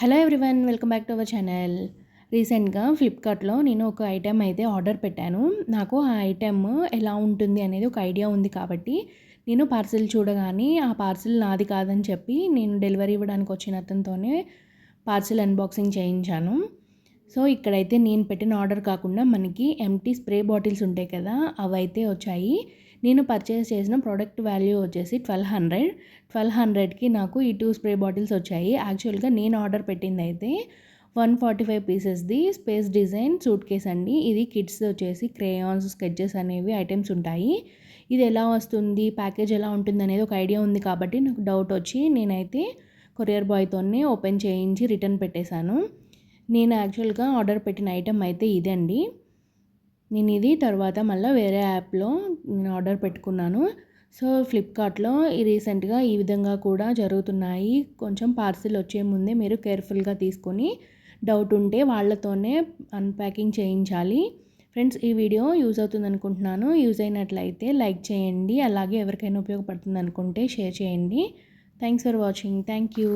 Hello everyone welcome back to our channel రీసెంట్గా ఫ్లిప్కార్ట్లో నేను ఒక ఐటెం అయితే ఆర్డర్ పెట్టాను. నాకు ఆ ఐటెం ఎలా ఉంటుంది అనేది ఒక ఐడియా ఉంది కాబట్టి నేను పార్సిల్ చూడగానే ఆ పార్సిల్ నాది కాదని చెప్పి నేను డెలివరీ ఇవ్వడానికి వచ్చిన అతనితోనే పార్సిల్ అన్బాక్సింగ్ చేయించాను. సో ఇక్కడైతే నేను పెట్టిన ఆర్డర్ కాకుండా మనకి ఎంటీ స్ప్రే బాటిల్స్ ఉంటాయి కదా అవైతే వచ్చాయి. నేను పర్చేస్ చేసిన ప్రోడక్ట్ వాల్యూ వచ్చేసి ట్వెల్వ్ హండ్రెడ్ ట్వెల్వ్ హండ్రెడ్కి నాకు ఈ టూ స్ప్రే బాటిల్స్ వచ్చాయి. యాక్చువల్గా నేను ఆర్డర్ పెట్టింది అయితే వన్ ఫార్టీ ఫైవ్ పీసెస్ది స్పేస్ డిజైన్ సూట్ కేస్ అండి. ఇది కిడ్స్ వచ్చేసి క్రేయాన్స్ స్కెచెస్ అనేవి ఐటమ్స్ ఉంటాయి. ఇది ఎలా వస్తుంది? ప్యాకేజ్ ఎలా ఉంటుంది అనేది ఒక ఐడియా ఉంది కాబట్టి నాకు డౌట్ వచ్చి నేనైతే కొరియర్ బాయ్తోనే ఓపెన్ చేయించి రిటర్న్ పెట్టేశాను. నేను యాక్చువల్గా ఆర్డర్ పెట్టిన ఐటెం అయితే ఇదండి. నేను ఇది తర్వాత మళ్ళీ వేరే యాప్లో నేను ఆర్డర్ పెట్టుకున్నాను. సో ఫ్లిప్కార్ట్లో రీసెంట్గా ఈ విధంగా కూడా జరుగుతున్నాయి. కొంచెం పార్సిల్ వచ్చే ముందే మీరు కేర్ఫుల్గా తీసుకొని డౌట్ ఉంటే వాళ్ళతోనే అన్ప్యాకింగ్ చేయించాలి. ఫ్రెండ్స్ ఈ వీడియో యూజ్ అవుతుంది అనుకుంటున్నాను యూజ్ అయినట్లయితే లైక్ చేయండి. అలాగే ఎవరికైనా ఉపయోగపడుతుంది అనుకుంటే షేర్ చేయండి. Thanks for watching. Thank you.